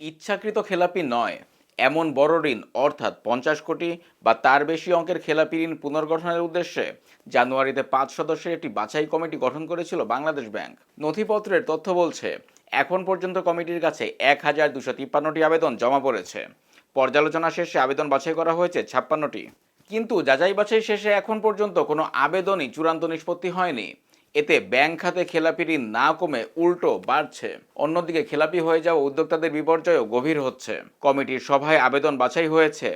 ইচ্ছাকৃত খেলাপি নয়। এমন বড় ঋণ, অর্থাৎ পঞ্চাশ কোটি বা তার বেশি অঙ্কের খেলাপি ঋণ পুনর্গঠনের উদ্দেশ্যে জানুয়ারিতে পাঁচ সদস্যের একটি বাছাই কমিটি গঠন করেছিল বাংলাদেশ ব্যাংক। নথিপত্রের তথ্য বলছে, এখন পর্যন্ত কমিটির কাছে এক হাজার দুশো তিপ্পান্নটি আবেদন জমা পড়েছে। পর্যালোচনা শেষে আবেদন বাছাই করা হয়েছে ছাপ্পান্নটি। কিন্তু যাচাই বাছাই শেষে এখন পর্যন্ত কোনো আবেদনই চূড়ান্ত নিষ্পত্তি হয়নি। এতে ব্যাংক খাতে খেলাপি ঋণ না কমে উল্টো বাড়ছে। অন্যদিকে খেলাপি হয়ে যাওয়া উদ্যোক্তাদের বিপর্যয়ও গভীর হচ্ছে। কমিটির সভায় আবেদন বাছাই হয়েছে।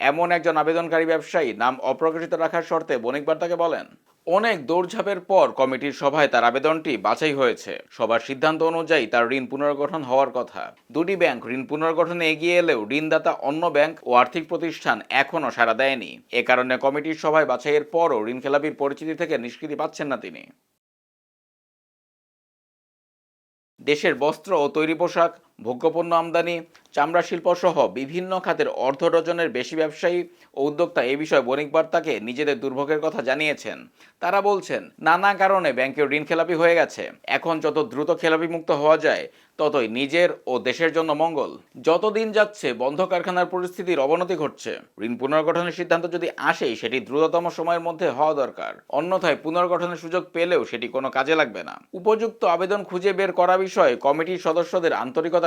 এমন একজন আবেদনকারী ব্যবসায়ী নাম অপ্রকাশিত রাখার শর্তে বণিক বার্তাকে বলেন, অনেক দৌড়ঝাঁপের পর কমিটির সভায় তার আবেদনটি বাছাই হয়েছে। সবার সিদ্ধান্ত অনুযায়ী তার ঋণ পুনর্গঠন হওয়ার কথা। দুটি ব্যাংক ঋণ পুনর্গঠনে এগিয়ে এলেও ঋণদাতা অন্য ব্যাংক ও আর্থিক প্রতিষ্ঠান এখনও সাড়া দেয়নি। এ কারণে কমিটির সভায় বাছাইয়ের পরও ঋণ খেলাপির পরিচিতি থেকে নিষ্কৃতি পাচ্ছেন না তিনি। দেশের বস্ত্র ও তৈরি পোশাক ভোগ্যপণ্য আমদানি, চামড়া শিল্প সহ বিভিন্ন খাতের অর্ধ ডজনের বেশি ব্যবসায়ী ও উদ্যোক্তা এ বিষয়ে বণিক বার্তাকে নিজেদের দুর্ভোগের কথা জানিয়েছেন। তারা বলছেন, নানা কারণে ব্যাংকের ঋণ খেলাপি হয়ে গেছে। এখন যত দ্রুত খেলাপি মুক্ত হওয়া যায়, ততই নিজের ও দেশের জন্য মঙ্গল। যতদিন যাচ্ছে, বন্ধ কারখানার পরিস্থিতির অবনতি ঘটছে। ঋণ পুনর্গঠনের সিদ্ধান্ত যদি আসে সেটি দ্রুততম সময়ের মধ্যে হওয়া দরকার। অন্যথায় পুনর্গঠনের সুযোগ পেলেও সেটি কোনো কাজে লাগবে না। উপযুক্ত আবেদন খুঁজে বের করা বিষয়ে কমিটির সদস্যদের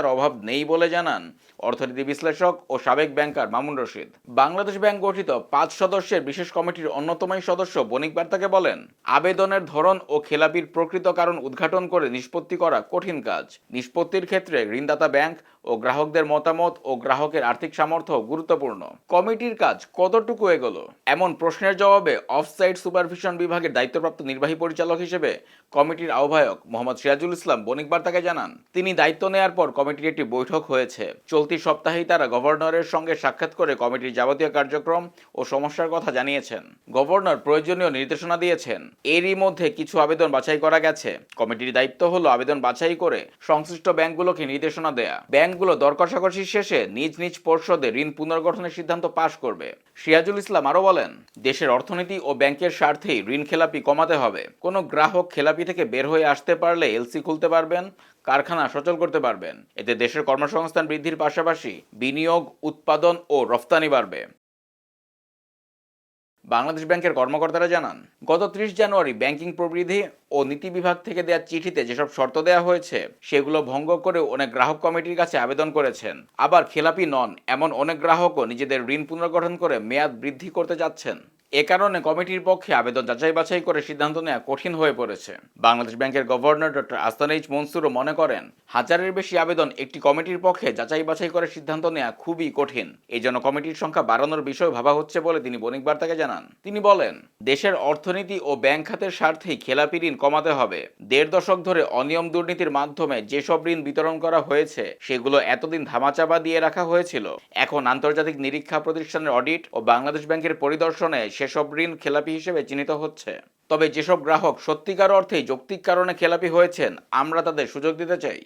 আন্তরিকতার অভাব নেই বলে জানান অর্থনীতি বিশ্লেষক ও সাবেক ব্যাংকার মামুন রশিদ। বাংলাদেশ ব্যাংক গঠিত পাঁচ সদস্যের বিশেষ কমিটির অন্যতম সদস্য বণিক বার্তাকে বলেন, আবেদনের ধরন ও খেলাপির প্রকৃত কারণ উদ্ঘাটন করে নিষ্পত্তি করা কঠিন কাজ। নিষ্পত্তির ক্ষেত্রে ঋণদাতা ব্যাংক ও গ্রাহকদের মতামত ও গ্রাহকের আর্থিক সামর্থ্য গুরুত্বপূর্ণ। কমিটির কাজ কতটুকু এগোলো? এমন প্রশ্নের জবাবে অফসাইট সুপারভিশন বিভাগের দায়িত্বপ্রাপ্ত নির্বাহী পরিচালক হিসেবে কমিটির আহ্বায়ক মোহাম্মদ সিরাজুল ইসলাম বণিক বার্তাকে জানান, তিনি দায়িত্ব নেয়ার পর কমিটির একটি বৈঠক হয়েছে। চলতি সপ্তাহেই তারা গভর্নরের সঙ্গে সাক্ষাৎ করে কমিটির যাবতীয় কার্যক্রম ও সমস্যার কথা জানিয়েছেন। গভর্নর প্রয়োজনীয় নির্দেশনা দিয়েছেন। এরই মধ্যে কিছু আবেদন বাছাই করা গেছে। কমিটির দায়িত্ব হলো আবেদন বাছাই করে সংশ্লিষ্ট ব্যাংকগুলোকে নির্দেশনা দেয়া। ব্যাংকগুলো দরকষাকষি শেষে নিজ নিজ পর্ষদে ঋণ পুনর্গঠনের সিদ্ধান্ত পাশ করবে। সিরাজুল ইসলাম আরও বলেন, দেশের অর্থনীতি ও ব্যাংকের স্বার্থেই ঋণ খেলাপি কমাতে হবে। কোনো গ্রাহক খেলাপি থেকে বের হয়ে আসতে পারলে এলসি খুলতে পারবেন, কারখানা সচল করতে পারবেন। এতে দেশের কর্মসংস্থান বৃদ্ধির পাশাপাশি বিনিয়োগ, উৎপাদন ও রফতানি বাড়বে। বাংলাদেশ ব্যাংকের কর্মকর্তারা জানান, গত ত্রিশ জানুয়ারি ব্যাংকিং প্রবৃদ্ধি ও নীতি বিভাগ থেকে দেওয়া চিঠিতে যেসব শর্ত দেওয়া হয়েছে, সেগুলো ভঙ্গ করে অনেক গ্রাহক কমিটির কাছে আবেদন করেছেন। আবার খেলাপি নন, এমন অনেক গ্রাহকও নিজেদের ঋণ পুনর্গঠন করে মেয়াদ বৃদ্ধি করতে যাচ্ছেন। এ কারণে কমিটির পক্ষে আবেদন যাচাই বাছাই করে সিদ্ধান্ত নেওয়া কঠিন হয়ে পড়েছে। বাংলাদেশ ব্যাংকের গভর্নর ডক্টর আস্তানিজ মনসুরও মনে করেন, হাজারের বেশি আবেদন একটি কমিটির পক্ষে যাচাই বাছাই করে সিদ্ধান্ত নেওয়া খুবই কঠিন। এই জন্য কমিটির সংখ্যা বাড়ানোর বিষয় ভাবা হচ্ছে বলে তিনি বণিক বার্তাকে জানান। তিনি বলেন, দেশের অর্থনীতি ও ব্যাংক খাতের স্বার্থেই খেলাপি ঋণ কমাতে হবে। দেড় দশক ধরে অনিয়ম দুর্নীতির মাধ্যমে যেসব ঋণ বিতরণ করা হয়েছে, সেগুলো এতদিন ধামাচাপা দিয়ে রাখা হয়েছিল। এখন আন্তর্জাতিক নিরীক্ষা প্রতিষ্ঠানের অডিট ও বাংলাদেশ ব্যাংকের পরিদর্শনে সেসব ঋণ খেলাপি হিসেবে চিহ্নিত হচ্ছে। তবে যেসব গ্রাহক সত্যিকার অর্থেই যৌক্তিক কারণে খেলাপি হয়েছেন, আমরা তাদের সুযোগ দিতে চাই।